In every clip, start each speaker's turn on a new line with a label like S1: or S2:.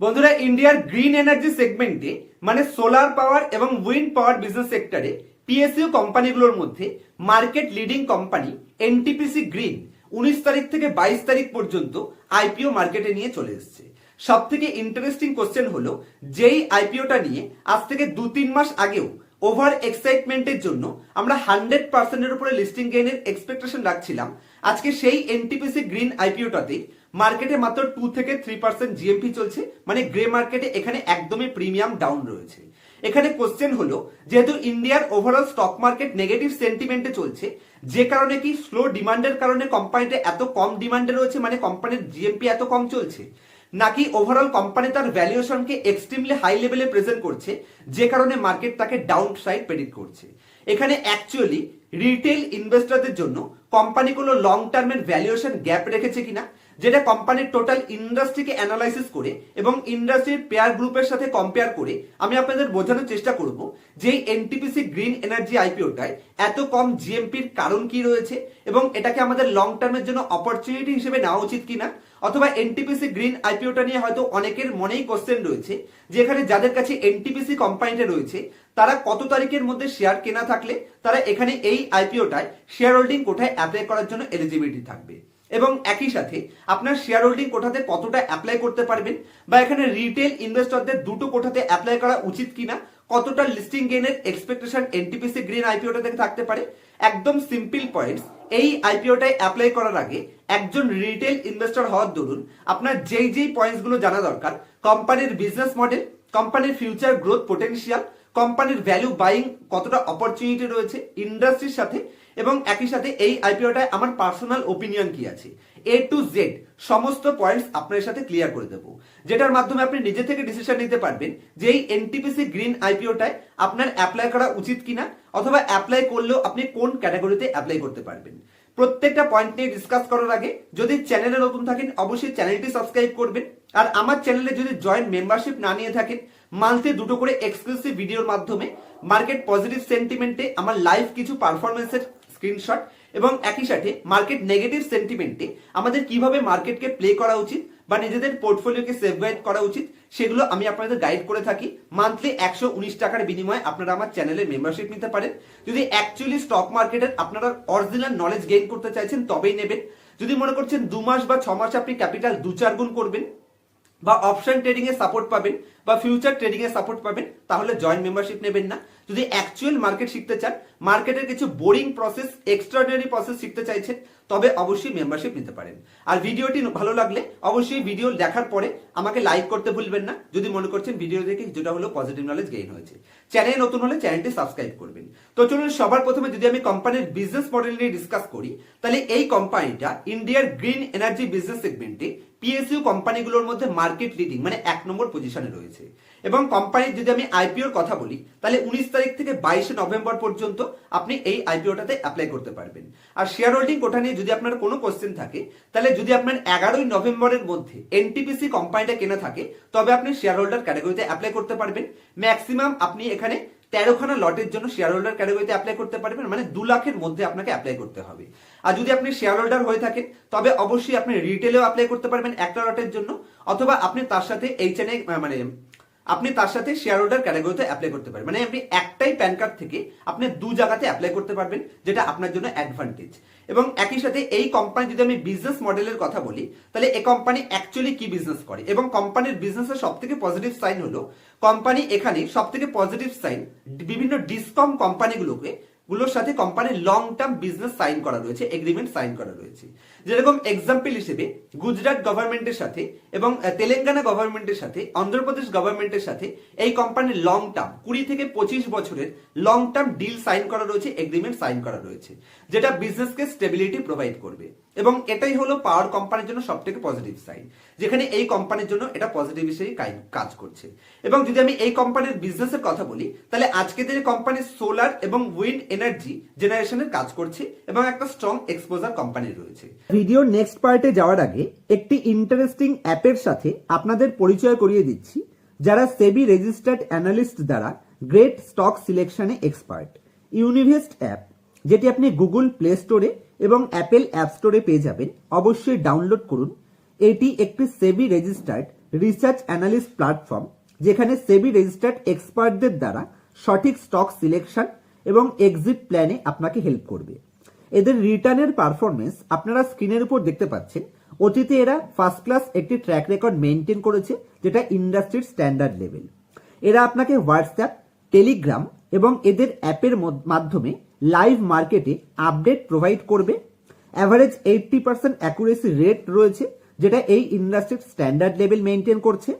S1: বন্ধুরা, ইন্ডিয়ার green energy সেগমেন্টে মানে সোলার পাওয়ার এবং উইন্ড পাওয়ার বিজনেস সেক্টরে পিএসইউ কোম্পানিগুলোর মধ্যে market leading company NTPC green উনিশ তারিখ থেকে বাইশ তারিখ পর্যন্ত আইপিও মার্কেটে নিয়ে চলে এসেছে। সব থেকে ইন্টারেস্টিং কোশ্চেন হলো, যেই আইপিওটা নিয়ে আজ থেকে দু তিন মাস আগেও ওভার এক্সাইটমেন্টের জন্য আমরা হান্ড্রেড পার্সেন্টের উপরে লিস্টিং গেইনের এক্সপেকটেশন রাখছিলাম। আজকে সেই এনটিপিসি গ্রিন আইপিওটাতে মার্কেটে মাত্র টু থেকে থ্রি পার্সেন্ট জিএমপি চলছে মানে গ্রে মার্কেটে এখানে একদমই প্রিমিয়াম ডাউন রয়েছে। এখানে কোশ্চেন হলো, যেহেতু ইন্ডিয়ার ওভারঅল স্টক মার্কেট নেগেটিভ সেন্টিমেন্টে চলছে, যে কারণে কি স্লো ডিমান্ডের কারণে কোম্পানিটা এত কম ডিমান্ডে রয়েছে মানে কোম্পানির জিএমপি এত কম চলছে, নাকি ওভারঅল কোম্পানি তার ভ্যালুয়েশনকে এক্সট্রিমলি হাই লেভেলে প্রেজেন্ট করছে, যে কারণে মার্কেট তাকে ডাউন সাইড প্রেডিক্ট করছে। এখানে অ্যাকচুয়ালি রিটেল ইনভেস্টরদের জন্য কোম্পানিগুলো লং টার্মের ভ্যালুয়েশন গ্যাপ রেখেছে কিনা যেটা কোম্পানির টোটাল ইন্ডাস্ট্রিকে অ্যানালাইসিস করে এবং ইন্ডাস্ট্রির পেয়ার গ্রুপের সাথে কম্পেয়ার করে আমি আপনাদের বোঝানোর চেষ্টা করব যে এনটিপিসি গ্রিন এনার্জি আইপিওটায় এত কম জিএমপির কারণ কি রয়েছে এবং এটাকে আমাদের লং টার্মের জন্য অপরচুনিটি হিসেবে নেওয়া উচিত কিনা অথবা এনটিপিসি গ্রিন আইপিওটা নিয়ে হয়তো অনেকের মনেই কোশ্চেন রয়েছে যে এখানে যাদের কাছে এনটিপিসি কোম্পানিটা রয়েছে, তারা কত তারিখের মধ্যে শেয়ার কেনা থাকলে, তারা এখানে এই আইপিওটায় শেয়ার হোল্ডিং কোঠায় অ্যাপ্লাই করার জন্য এলিজিবিলিটি থাকবে। এবং একই সাথে আপনার শেয়ার হোল্ডিং কোঠাতে কতটা অ্যাপ্লাই করতে পারবেন বা এখানে রিটেল ইনভেস্টরদের দুটো কোঠাতে অ্যাপ্লাই করা উচিত কিনা, কতটা লিস্টিং গেইনের এক্সপেকটেশন এনটিপিসি গ্রিন আইপিওটা থেকে থাকতে পারে। একদম সিম্পল পয়েন্টস এই আইপিওটায় অ্যাপ্লাই করার আগে একজন রিটেল ইনভেস্টর হওয়ার দরুন আপনার যেই যেই পয়েন্টসগুলো জানা দরকার কোম্পানির বিজনেস মডেল কোম্পানির ফিউচার গ্রোথ পোটেনশিয়াল কোম্পানির ভ্যালু বাইং কতটা অপরচুনিটি রয়েছে ইন্ডাস্ট্রির সাথে এবং একই সাথে এই আইপিওটায় আমার পার্সোনাল ওপিনিয়ন কি আছে? এ টু জেড সমস্ত পয়েন্টস আপনার সাথে ক্লিয়ার করে দেবো। যেটার মাধ্যমে আপনি নিজে থেকে ডিসিশন নিতে পারবেন যে এই এনটিপিসি গ্রিন আইপিওটায় আপনার অ্যাপ্লাই করা উচিত কিনা, অথবা অ্যাপ্লাই করলেও আপনি কোন ক্যাটাগরিতে অ্যাপ্লাই করতে পারবেন। প্রত্যেকটা পয়েন্ট নিয়ে ডিসকাস করার আগে যদি চ্যানেলে নতুন থাকেন, অবশ্যই চ্যানেলটি সাবস্ক্রাইব করবেন। আর আমার চ্যানেলে যদি জয়েন্ট মেম্বারশিপ না নিয়ে থাকেন মান্থলি দুটো করে এক্সক্লুসিভ ভিডিওর মাধ্যমে মার্কেট পজিটিভ সেন্টিমেন্টে আমার লাইভ কিছু পারফরমেন্সের স্ক্রিনশট এবং একই সাথে মার্কেট নেগেটিভ সেন্টিমেন্টে আমাদের কীভাবে মার্কেটকে প্লে করা উচিত বা নিজেদের পোর্টফোলিওকে সেফগাইড করা উচিত, সেগুলো আমি আপনাদের গাইড করে থাকি। মান্থলি একশো উনিশ টাকার বিনিময়ে আপনারা আমার চ্যানেলে মেম্বারশিপ নিতে পারেন। যদি অ্যাকচুয়ালি স্টক মার্কেটের আপনারা অরিজিনাল নলেজ গেইন করতে চাইছেন, তবেই নেবেন। যদি মনে করছেন দু মাস বা ছ মাস আপনি ক্যাপিটাল দু চার গুণ করবেন বা অপশন ট্রেডিং এর সাপোর্ট পাবেন বা ফিউচার ট্রেডিং এর সাপোর্ট পাবেন, তাহলে জয়েন্ট মেম্বারশিপ নেবেন না। যদি অ্যাকচুয়াল মার্কেট শিখতে চান মার্কেটের কিছু বোরিং প্রসেস এক্সট্রাঅর্ডিনারি প্রসেস শিখতে চাইছেন, তবে অবশ্যই মেম্বারশিপ নিতে পারেন। আর ভিডিওটি ভালো লাগলে অবশ্যই ভিডিও দেখার পরে আমাকে লাইক করতে ভুলবেন না। যদি মনে করছেন ভিডিও দেখে কিছুটা হলো পজিটিভ নলেজ গেইন হয়েছে চ্যানেল নতুন হলে চ্যানেলটি সাবস্ক্রাইব করবেন। তো চলুন সবার প্রথমে যদি আমি কোম্পানির বিজনেস মডেল নিয়ে ডিসকাস করি, তাহলে এই কোম্পানিটা ইন্ডিয়ার গ্রিন এনার্জি বিজনেস সেগমেন্টে পিএসইউ কোম্পানিগুলোর মধ্যে মার্কেট লিডিং মানে এক নম্বর পজিশনে রয়েছে। এবং কোম্পানির যদি আমি আইপিওর কথা বলি, তাহলে উনিশ তারিখ থেকে বাইশে নভেম্বর পর্যন্ত আপনি এই আইপিওটাতে অ্যাপ্লাই করতে পারবেন। আর শেয়ার হোল্ডিং কোটা নিয়ে যদি আপনার কোনো কোশ্চেন থাকে, তাহলে যদি আপনার এগারোই নভেম্বরের মধ্যে এনটিপিসি কোম্পানিটা কেনা থাকে, তবে আপনি শেয়ার হোল্ডার ক্যাটাগরিতে অ্যাপ্লাই করতে পারবেন। ম্যাক্সিমাম আপনি এখানে তেরোখানা লটের জন্য শেয়ার হোল্ডার ক্যাটাগরিতে অ্যাপ্লাই করতে পারবেন মানে দু লাখের মধ্যে আপনাকে অ্যাপ্লাই করতে হবে। আর যদি আপনি শেয়ার হোল্ডার হয়ে থাকেন, তবে অবশ্যই আপনি রিটেলেও অ্যাপ্লাই করতে পারবেন একটা লটের জন্য, অথবা আপনি তার সাথে এইচ এন মানে আপনি তার সাথে শেয়ার হোল্ডার ক্যাটাগরিতে অ্যাপ্লাই করতে পারবেন মানে আপনি একটাই প্যান কার্ড থেকে আপনি দু জায়গাতে অ্যাপ্লাই করতে পারবেন, যেটা আপনার জন্য অ্যাডভান্টেজ এবং একই সাথে এই কোম্পানি যদি আমি বিজনেস মডেলের কথা বলি, তাহলে এই কোম্পানি অ্যাকচুয়ালি কি বিজনেস করে? এবং কোম্পানির বিজনেসের সব থেকে পজিটিভ সাইন হলো কোম্পানি এখানে সব থেকে পজিটিভ সাইন বিভিন্ন ডিসকম কোম্পানিগুলোকে গুলোর সাথে কোম্পানির লং টার্ম বিজনেস সাইন করা রয়েছে এগ্রিমেন্ট সাইন করা রয়েছে। যেরকম এক্সাম্পল হিসেবে গুজরাট গভর্নমেন্টের সাথে এবং তেলেঙ্গানা গভর্নমেন্টের সাথে, অন্ধ্রপ্রদেশ গভর্নমেন্টের সাথে এই কোম্পানির লং টার্ম কুড়ি থেকে পঁচিশ বছরের লং টার্ম ডিল সাইন করা রয়েছে এগ্রিমেন্ট সাইন করা রয়েছে, যেটা বিজনেসকে স্টেবিলিটি প্রোভাইড করবে। এবং এটাই হলো পাওয়ার কোম্পানির জন্য সব থেকে পজিটিভ সাইন যেখানে এই কোম্পানির জন্য এটা পজিটিভ হিসেবে কাজ করছে। এবং যদি আমি এই কোম্পানির বিজনেসের কথা বলি, তাহলে আজকে দিনে কোম্পানি সোলার এবং উইন্ড এনার্জি জেনারেশনের কাজ করছে এবং একটা স্ট্রং এক্সপোজার কোম্পানি রয়েছে। ভিডিওর নেক্সট পার্টে যাওয়ার আগে একটি ইন্টারেস্টিং অ্যাপের সাথে আপনাদের পরিচয় করিয়ে দিচ্ছি, যারা সেবি রেজিস্টার্ড অ্যানালিস্ট দ্বারা গ্রেট স্টক সিলেকশনে এক্সপার্ট ইউনিভেস্ট অ্যাপ যেটি আপনি গুগল প্লে স্টোরে এবং অ্যাপেল অ্যাপ স্টোরে পেয়ে যাবেন, অবশ্যই ডাউনলোড করুন। এটি একটি SEBI registered
S2: research analyst platform যেখানে সেবি রেজিস্টার্ড এক্সপার্টদের দ্বারা সঠিক স্টক সিলেকশন এবং এক্সিট প্ল্যানে আপনাকে হেল্প করবে। এদের রিটার্নের পারফরমেন্স আপনারা স্ক্রিনের উপর দেখতে পাচ্ছেন। অতীতে এরা ফার্স্ট ক্লাস একটি ট্র্যাক রেকর্ড মেনটেন করেছে, যেটা ইন্ডাস্ট্রির স্ট্যান্ডার্ড লেভেল। এরা আপনাকে হোয়াটসঅ্যাপ, টেলিগ্রাম এবং এদের অ্যাপের মাধ্যমে লাইভ মার্কেটে আপডেট প্রোভাইড করবে। Average eighty percent accuracy rate রয়েছে, যেটা এই ইন্ডাস্ট্রির স্ট্যান্ডার্ড লেভেল মেনটেন করছে।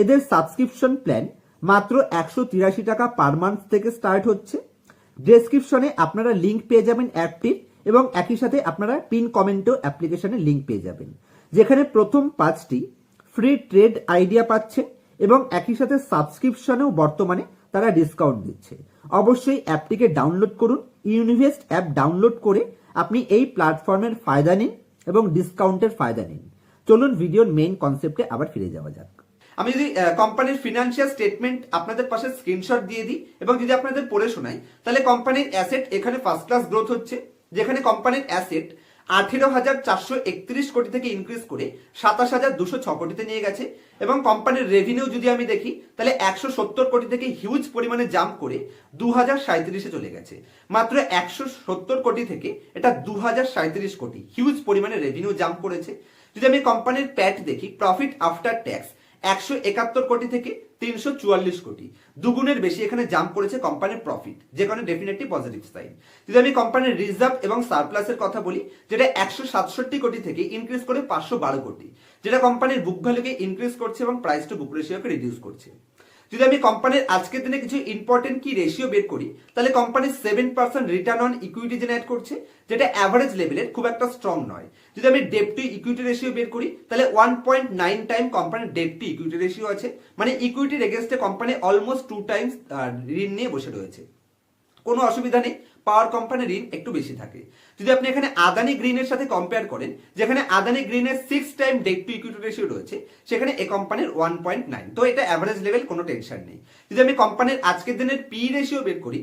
S2: এদের সাবস্ক্রিপশন প্ল্যান মাত্র একশো তিরাশি টাকা পার মান্থ থেকে স্টার্ট হচ্ছে। ডেসক্রিপশনে আপনারা লিংক পেয়ে যাবেন অ্যাপটির এবং একই সাথে আপনারা পিন কমেন্টেও অ্যাপ্লিকেশনের লিংক পেয়ে যাবেন। যেখানে প্রথম পাঁচটি ফ্রি ট্রেড আইডিয়া পাচ্ছে এবং একই সাথে সাবস্ক্রিপশনেও বর্তমানে তারা ডিসকাউন্ট দিচ্ছে। অবশ্যই অ্যাপটিকে ডাউনলোড করুন ইউনিভেস্ট অ্যাপ ডাউনলোড করে আপনি এই প্ল্যাটফর্মের ফায়দা নিন এবং ডিসকাউন্টের ফায়দা নিন। চলুন ভিডিওর মেইন কনসেপ্টে আবার ফিরে যাওয়া যাক।
S1: আমি যদি কোম্পানির ফিনান্সিয়াল স্টেটমেন্ট আপনাদের পাশে স্ক্রিনশট দিয়ে দিই এবং যদি আপনাদের পড়ে শোনাই, তাহলে কোম্পানির অ্যাসেট এখানে ফার্স্ট ক্লাস গ্রোথ হচ্ছে, যেখানে কোম্পানির অ্যাসেট আঠেরো হাজার চারশো একত্রিশ কোটি থেকে ইনক্রিজ করে সাতাশ হাজার দুশো ছ কোটিতে নিয়ে গেছে এবং কোম্পানির রেভিনিউ যদি আমি দেখি, তাহলে একশো সত্তর কোটি থেকে হিউজ পরিমাণে জাম্প করে দু হাজার সাঁত্রিশে চলে গেছে। মাত্র একশো সত্তর কোটি থেকে এটা দু হাজার সাঁত্রিশ কোটি হিউজ পরিমাণে রেভিনিউ জাম্প করেছে। যদি আমি কোম্পানির প্যাট দেখি প্রফিট আফটার ট্যাক্স একশো একাত্তর কোটি থেকে তিনশো চুয়াল্লিশ কোটি। দুগুণের বেশি এখানে জাম্প করেছে কোম্পানির প্রফিট যে কারণে ডেফিনেটলি পজিটিভ সাইন যদি আমি কোম্পানির রিজার্ভ এবং সারপ্লাসের কথা বলি, যেটা একশো সাতষট্টি কোটি থেকে ইনক্রিজ করে পাঁচশো বারো কোটি, যেটা কোম্পানির বুক ভ্যালুকে ইনক্রিজ করছে এবং প্রাইস টু বুক রেশিওকে রিডিউস করছে। যদি আমি কোম্পানির আজকের দিনে কিছু ইম্পর্টেন্ট কি রেশিও বের করি, তাহলে company seven percent return on equity generate করছে, যেটা অ্যাভারেজ লেভেলের খুব একটা স্ট্রং নয়। যদি আমি ডেপ টু ইকুইটি রেশিও বের করি, তাহলে ওয়ান পয়েন্ট নাইন টাইম কোম্পানির ডেপ টু ইকুইটি রেশিও আছে। মানে ইকুইটির এগেনস্টে কোম্পানি অলমোস্ট টু টাইমস ঋণ নিয়ে বসে রয়েছে। কোনো অসুবিধা নেই। পাওয়ার কোম্পানির ঋণ একটু বেশি থাকে। যদি আপনি এখানে আদানি গ্রিনের সাথে কম্পেয়ার করেন, যেখানে আদানি গ্রিনের six time debt to equity ratio রয়েছে, সেখানে এ কোম্পানির ওয়ান পয়েন্ট নাইন তো এটা অ্যাভারেজ লেভেল কোনো টেনশন নেই। যদি আমি কোম্পানির আজকের দিনের পি রেশিও বের করি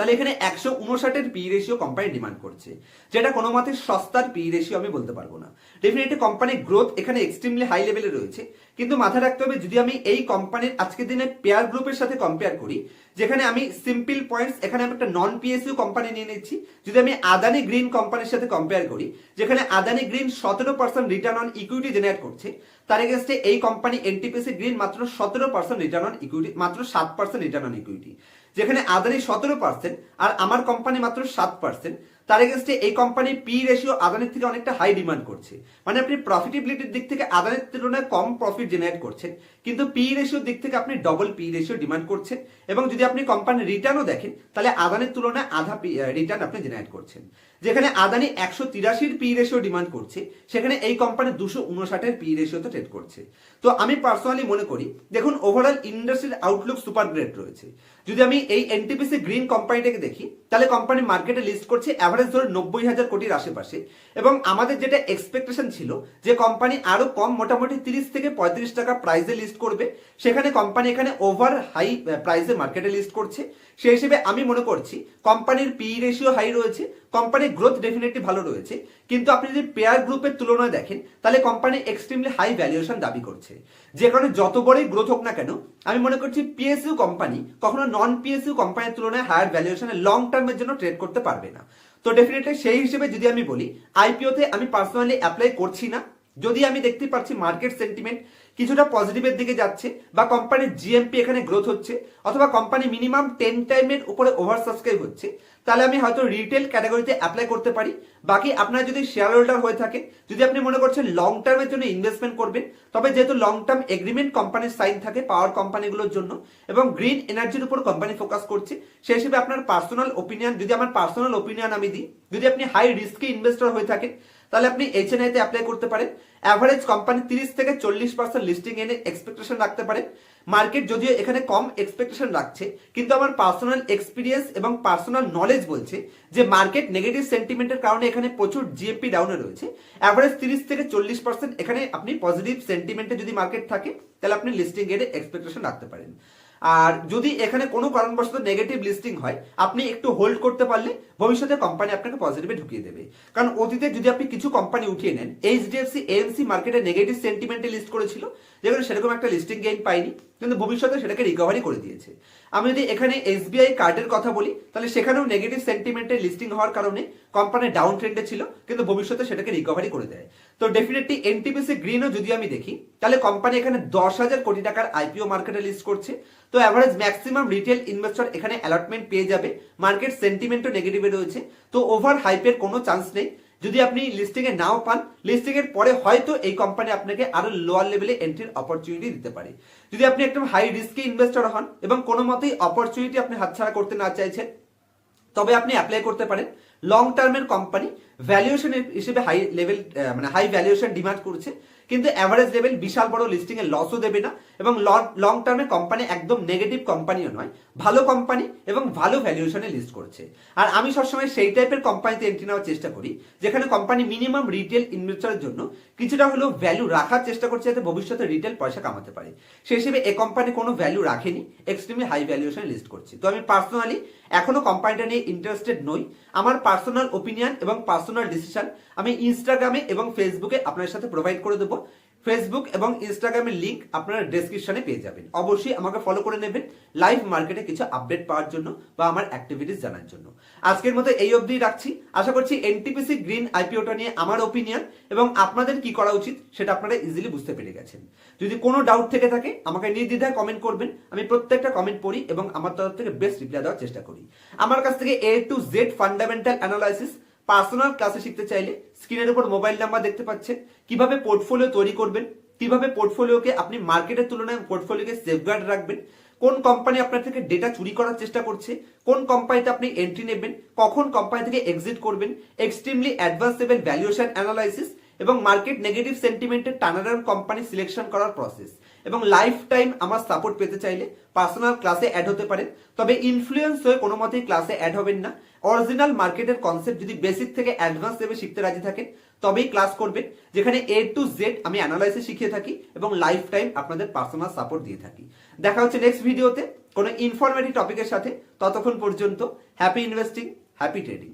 S1: তাহলে এখানে একশো উনষাটের পি রেশিও কোম্পানি ডিমান্ড করছে। যেটা কোনো মতে সস্তার পি রেশিও আমি বলতে পারব না। ডেফিনেটলি কোম্পানির গ্রোথ এখানে এক্সট্রিমলি হাই লেভেলে রয়েছে। কিন্তু মাথায় রাখতে হবে, যদি আমি এই কোম্পানির আজকের দিনে পেয়ার গ্রুপের সাথে কম্পেয়ার করি, যেখানে আমি সিম্পল পয়েন্টস এখানে আমি একটা নন পিএসইউ কোম্পানি নিয়ে নিচ্ছি, যদি আমি আদানি গ্রিন কোম্পানির সাথে কম্পেয়ার করি, যেখানে আদানি গ্রিন সতেরো percent return on equity generate করছে, তার এগেনস্টে এই কোম্পানি এনটিপিসি গ্রিন মাত্র সতেরো পার্সেন্ট রিটার্ন অন ইকুইটি মাত্র সাত পার্সেন্ট রিটার্ন অন ইকুইটি যেখানে আদানি সতেরো পার্সেন্ট আর আমার কোম্পানি মাত্র সাত পার্সেন্ট তার এগেনস্টে এই কোম্পানি পি রেশিও আদানির থেকে অনেকটা হাই ডিমান্ড করছে। মানে আপনি প্রফিটেবিলিটির দিক থেকে আদানির তুলনায় কম প্রফিট জেনারেট করছেন, কিন্তু পি রেশিওর দিক থেকে আপনি ডবল পি রেশিও ডিমান্ড করছেন এবং যদি আপনি কোম্পানির রিটার্নও দেখেন, তাহলে আদানির তুলনায় আধা রিটার্ন আপনি জেনারেট করছেন। যেখানে আদানি একশো তিরাশির পি রেশিও ডিমান্ড করছে, সেখানে এই কোম্পানি দুশো উনষাটের পি রেশিওতে ট্রেড করছে। তো আমি পার্সোনালি মনে করি, দেখুন ওভারঅল ইন্ডাস্ট্রির আউটলুক সুপার গ্রেট রয়েছে। যদি আমি এই এনটিপিসি গ্রিন কোম্পানিটাকে দেখি, তাহলে কোম্পানি মার্কেটে লিস্ট করছে অ্যাভারেজ ধরে নব্বই হাজার কোটির আশেপাশে। এবং আমাদের যেটা এক্সপেকটেশন ছিল, যে কোম্পানি আরও কম, মোটামুটি তিরিশ থেকে পঁয়ত্রিশ টাকা প্রাইসে লিস্ট করবে, সেখানে কোম্পানি এখানে ওভার হাই প্রাইসে মার্কেটে লিস্ট করছে। সেই হিসেবে আমি মনে করছি কোম্পানির পি রেশিও হাই রয়েছে কোম্পানির গ্রোথ ডেফিনেটলি ভালো রয়েছে। কিন্তু আপনি যদি পেয়ার গ্রুপের তুলনায় দেখেন, তাহলে কোম্পানি এক্সট্রিমলি হাই ভ্যালুয়েশন দাবি করছে। যে কারণে যত বড়ই গ্রোথ হোক না কেন, আমি মনে করছি পিএসইউ কোম্পানি কখনো নন পিএসইউ কোম্পানির তুলনায় হায়ার ভ্যালুয়েশনে লং টার্মের জন্য ট্রেড করতে পারবে না। তো ডেফিনেটলি সেই হিসেবে যদি আমি বলি আইপিওতে আমি পার্সোনালি অ্যাপ্লাই করছি না। যদি আমি দেখতে পাচ্ছি মার্কেট সেন্টিমেন্ট কিছুটা পজিটিভের দিকে যাচ্ছে বা কোম্পানির জিএমপি এখানে গ্রোথ হচ্ছে অথবা কোম্পানি মিনিমাম টেন টাইমের উপরে ওভার সাবস্ক্রাইব হচ্ছে, তাহলে আমি হয়তো রিটেল ক্যাটাগরিতে অ্যাপ্লাই করতে পারি। বাকি আপনার যদি শেয়ার হোল্ডার হয়ে থাকে, যদি আপনি মনে করছেন লং টার্মের জন্য ইনভেস্টমেন্ট করবেন, তবে যেহেতু লং টার্ম এগ্রিমেন্ট কোম্পানির সাইন থাকে পাওয়ার কোম্পানিগুলোর জন্য এবং গ্রিন এনার্জির উপর কোম্পানি ফোকাস করছে, সেই হিসেবে আপনার পার্সোনাল ওপিনিয়ন যদি আমার পার্সোনাল ওপিনিয়ন আমি দিই, যদি আপনি হাই রিস্কি ইনভেস্টর হয়ে থাকেন তাহলে আপনি এইচএনআই তে অ্যাপ্লাই করতে পারেন। অ্যাভারেজ কোম্পানি তিরিশ থেকে চল্লিশ পার্সেন্ট লিস্টিং এনে এক্সপেকটেশন রাখতে পারেন মার্কেট যদিও এখানে কম এক্সপেকটেশন রাখছে, কিন্তু আমার পার্সোনাল এক্সপিরিয়েন্স এবং পার্সোনাল নলেজ বলছে যে মার্কেট নেগেটিভ সেন্টিমেন্টের কারণে এখানে প্রচুর জিএপি ডাউনে রয়েছে। অ্যাভারেজ তিরিশ থেকে চল্লিশ পার্সেন্ট এখানে আপনি পজিটিভ সেন্টিমেন্টে যদি মার্কেট থাকে, তাহলে আপনি লিস্টিং এর এক্সপেকটেশন রাখতে পারেন। আর যদি এখানে কোনো কারণবশত নেগেটিভ লিস্টিং হয়, আপনি একটু হোল্ড করতে পারলে ভবিষ্যতে কোম্পানি আপনাকে পজিটিভে ঢুকিয়ে দেবে। কারণ অতীতে যদি আপনি কিছু কোম্পানি উঠিয়ে নেন এইচডিএফসি এএমসি মার্কেটে নেগেটিভ সেন্টিমেন্টে লিস্ট করেছিল, যেখানে সেরকম একটা লিস্টিং গেইন পাইনি কিন্তু ভবিষ্যতে সেটাকে রিকভারি করে দিয়েছে। আমি যদি এখানে এসবিআই কার্ডের কথা বলি, তাহলে সেখানেও নেগেটিভ সেন্টিমেন্টে লিস্টিং হওয়ার কারণে কোম্পানি ডাউন ট্রেন্ডে ছিল, কিন্তু ভবিষ্যতে সেটাকে রিকভারি করে দেয়। তো ডেফিনেটলি এনটিপিসি গ্রিনও যদি আমি দেখি, তাহলে কোম্পানি এখানে দশ হাজার কোটি টাকার আইপিও মার্কেটে লিস্ট করছে। তো অ্যাভারেজ ম্যাক্সিমাম রিটেল ইনভেস্টর এখানে অ্যালটমেন্ট পেয়ে যাবে। মার্কেট সেন্টিমেন্টও নেগেটিভে রয়েছে। তো ওভার হাইপের কোনো চান্স নেই। যদি আপনি লিস্টিং এ নাও পান লিস্টিং এর পরে হয়তো এই কোম্পানি আপনাকে আরও লোয়ার লেভেলে এন্ট্রির অপরচুনিটি দিতে পারে। যদি আপনি একদম হাই রিস্কি ইনভেস্টর হন এবং কোনো মতেই অপরচুনিটি আপনি হাতছাড়া করতে না চাইছেন, তবে আপনি অ্যাপ্লাই করতে পারেন। লং টার্মের কোম্পানি ভ্যালুয়েশন হিসেবে হাই লেভেল মানে হাই ভ্যালুয়েশন ডিমান্ড করছে। কিন্তু অ্যাভারেজ লেভেল বিশাল বড় লিস্টিং এর লসও দেবে না এবং লং টার্মে কোম্পানি একদম নেগেটিভ কোম্পানিও নয়, ভালো কোম্পানি এবং ভালো ভ্যালুয়েশনে লিস্ট করছে। আর আমি সবসময় সেই টাইপের কোম্পানিতে এন্ট্রি নেওয়ার চেষ্টা করি, যেখানে কোম্পানি মিনিমাম রিটেল ইনভেস্টরের জন্য কিছুটা হলেও ভ্যালু রাখার চেষ্টা করছে যাতে ভবিষ্যতে রিটেল পয়সা কামাতে পারে। সেই হিসেবে এ কোম্পানি কোনো ভ্যালু রাখেনি এক্সট্রিমলি হাই ভ্যালুয়েশনে লিস্ট করছে। তো আমি পার্সোনালি এখনও কোম্পানিটা নিয়ে ইন্টারেস্টেড নই। আমার পার্সোনাল ওপিনিয়ন এবং পার্সোনাল ডিসিশন আমি ইনস্টাগ্রামে এবং ফেসবুকে আপনার সাথে প্রোভাইড করে দেবো। ফেসবুক এবং ইনস্টাগ্রামের লিংক আপনারা ডেসক্রিপশনে পেয়ে যাবেন। অবশ্যই আমাকে ফলো করে নেবেন লাইভ মার্কেটে কিছু আপডেট পাওয়ার জন্য বা আমার অ্যাক্টিভিটিস জানার জন্য। আজকের মতো এই অবধি রাখছি। আশা করছি এনটিপিসি গ্রিন আইপিওটা নিয়ে আমার ওপিনিয়ন এবং আপনাদের কি করা উচিত সেটা আপনারা ইজিলি বুঝতে পেরে গেছেন। যদি কোনো ডাউট থেকে থাকে, আমাকে নির্দ্বিধায় কমেন্ট করবেন। আমি প্রত্যেকটা কমেন্ট পড়ি এবং আমার তরফ থেকে বেস্ট রিপ্লাই দেওয়ার চেষ্টা করি। আমার কাছ থেকে A to Z fundamental analysis personal ক্লাসে শিখতে চাইলে স্ক্রিনের উপর মোবাইল নাম্বার দেখতে পাচ্ছেন। কীভাবে পোর্টফোলিও তৈরি করবেন, কীভাবে পোর্টফোলিওকে আপনি মার্কেটের তুলনায় পোর্টফোলিওকে সেফগার্ড রাখবেন, কোন কোম্পানি আপনার থেকে ডেটা চুরি করার চেষ্টা করছে, কোন কোম্পানিতে আপনি এন্ট্রি নেবেন, কখন কোম্পানি থেকে এক্সিট করবেন extremely advance level valuation analysis এবং মার্কেট নেগেটিভ সেন্টিমেন্টের টার্নারাউন্ড কোম্পানি সিলেকশন করার প্রসেস এবং লাইফ টাইম আমার সাপোর্ট পেতে চাইলে পার্সোনাল ক্লাসে অ্যাড হতে পারেন। তবে ইনফ্লুয়েন্স হয়ে কোনো মতেই ক্লাসে অ্যাড হবেন না। অরিজিনাল মার্কেটের কনসেপ্ট যদি বেসিক থেকে অ্যাডভান্স লেভেল শিখতে রাজি থাকেন, তবেই ক্লাস করবেন, যেখানে এ টু জেড আমি অ্যানালাইসিস শিখিয়ে থাকি এবং লাইফ টাইম আপনাদের পার্সোনাল সাপোর্ট দিয়ে থাকি। দেখা হচ্ছে নেক্সট ভিডিওতে কোনো ইনফরমেটিভ টপিকের সাথে। ততক্ষণ পর্যন্ত হ্যাপি ইনভেস্টিং হ্যাপি ট্রেডিং